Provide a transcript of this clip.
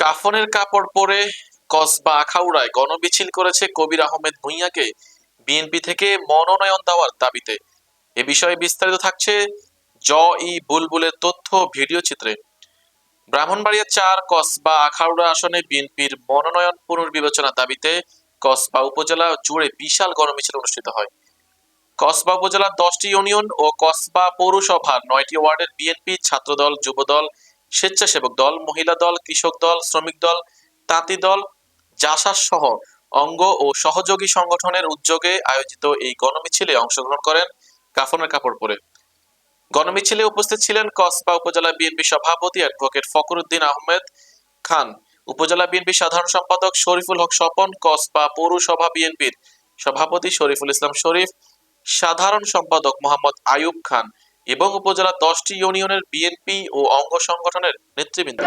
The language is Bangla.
কাফনের কাপড় পরে কসবা আখাউড়ায় গণমিছিল করেছে কবির আহমেদ ভুঁইয়াকে। বিএনপি থেকে মনোনয়ন দেওয়ার দাবিতে। এ বিষয়ে বিস্তারিত থাকছে জ ই বুলবুলের তথ্য ভিডিও চিত্রে। ব্রাহ্মণবাড়িয়া চার কসবা আখাউড়া আসনে বিএনপির মনোনয়ন পুনর্বিবেচনার দাবিতে কসবা উপজেলা জুড়ে বিশাল গণমিছিল অনুষ্ঠিত হয়। কসবা উপজেলার দশটি ইউনিয়ন ও কসবা পৌরসভার নয়টি ওয়ার্ডের বিএনপি ছাত্রদল, যুবদল স্বেচ্ছাসেবক দল, মহিলা দল, কৃষক দল, শ্রমিক দল, তাঁতি দল, জাসাস সহ অঙ্গ ও সহযোগী সংগঠনের উদ্যোগে আয়োজিত এই গণমিছিলে অংশগ্রহণ করেন কাফনের কাপড় পরে। গণমিছিলে উপস্থিত ছিলেন কসবা উপজেলা বিএনপি সভাপতি অ্যাডভোকেট ফখরুদ্দিন আহমেদ খান, উপজেলা বিএনপি সাধারণ সম্পাদক শরীফুল হক স্বপন, কসবা পৌরসভা বিএনপির সভাপতি শরীফুল ইসলাম শরীফ, সাধারণ সম্পাদক মোহাম্মদ আয়ুব খান এবং উপজেলা দশটি ইউনিয়নের বিএনপি ও অঙ্গ সংগঠনের নেতৃবৃন্দ।